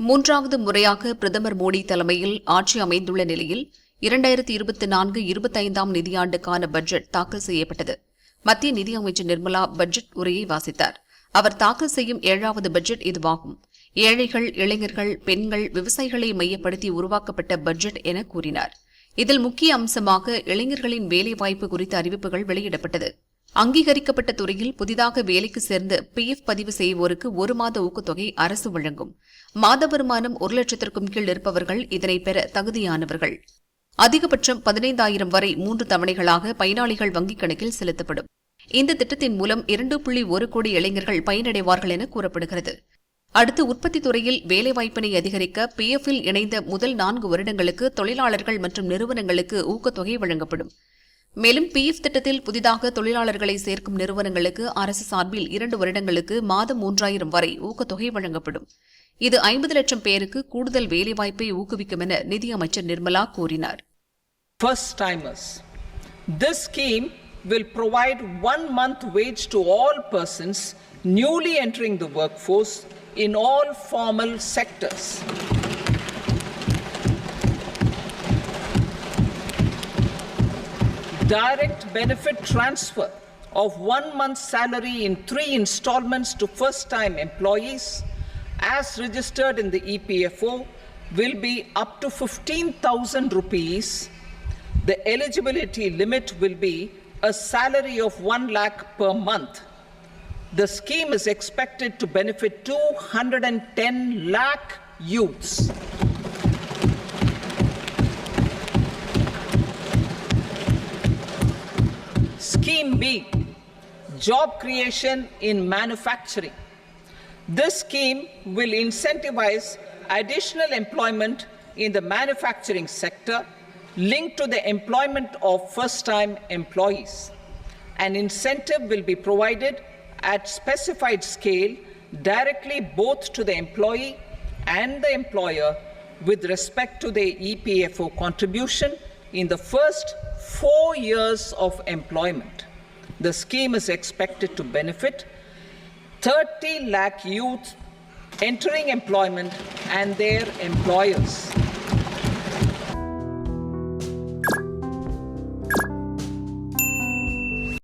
மூன்றாவது முறையாக பிரதமர் மோடி தலைமையில் ஆட்சி அமைந்துள்ள நிலையில் இரண்டாயிரத்தி இருபத்தி நான்கு இருபத்தைந்தாம் நிதியாண்டுக்கான பட்ஜெட் தாக்கல் செய்யப்பட்டது. மத்திய நிதியமைச்சர் நிர்மலா பட்ஜெட் உரையை வாசித்தார். அவர் தாக்கல் செய்யும் ஏழாவது பட்ஜெட் இதுவாகும். ஏழைகள் இளைஞர்கள் பெண்கள் விவசாயிகளை மையப்படுத்தி உருவாக்கப்பட்ட பட்ஜெட் என கூறினார். இதில் முக்கிய அம்சமாக இளைஞர்களின் வேலைவாய்ப்பு குறித்த அறிவிப்புகள் வெளியிடப்பட்டது. அங்கீகரிக்கப்பட்ட துறையில் புதிதாக வேலைக்கு சேர்ந்து பிஎஃப் பதிவு செய்வோருக்கு ஒரு மாத ஊக்கத்தொகை அரசு வழங்கும். மாத வருமானம் ஒரு லட்சத்திற்கும் கீழ் இருப்பவர்கள் இதனை பெற தகுதியானவர்கள். அதிகபட்சம் பதினைந்தாயிரம் வரை மூன்று தவணைகளாக பயனாளிகள் வங்கிக் கணக்கில் செலுத்தப்படும். இந்த திட்டத்தின் மூலம் இரண்டு புள்ளி ஒரு கோடி இளைஞர்கள் பயனடைவார்கள் என கூறப்படுகிறது. அடுத்து உற்பத்தி துறையில் வேலைவாய்ப்பினை அதிகரிக்க பிஎஃப்பில் இணைந்த முதல் நான்கு வருடங்களுக்கு தொழிலாளர்கள் மற்றும் நிறுவனங்களுக்கு ஊக்கத்தொகை வழங்கப்படும். மேலும் பிஎஃப் திட்டத்தில் புதிதாக தொழிலாளர்களை சேர்க்கும் நிறுவனங்களுக்கு அரசு சார்பில் இரண்டு வருடங்களுக்கு மாதம் மூன்றாயிரம் வரை ஊக்கத்தொகை வழங்கப்படும் இது ஐம்பது லட்சம் பேருக்கு கூடுதல் வேலைவாய்ப்பை ஊக்குவிக்கும் என நிதியமைச்சர் நிர்மலா கூறினார் first timers. This scheme will provide one month wage to all persons newly entering the workforce in all formal sectors. Direct benefit transfer of one month's salary in three installments to first time employees as registered in the EPFO will be up to 15,000 rupees the eligibility limit will be a salary of 1 lakh per month. The scheme is expected to benefit 210 lakh youths. Scheme B Job creation in manufacturing. This scheme will incentivize additional employment in the manufacturing sector linked to the employment of first time employees. An incentive will be provided at specified scale directly both to the employee and the employer with respect to the EPFO contribution in the first four years of employment. The scheme is expected to benefit 30 lakh youth entering employment and their employers.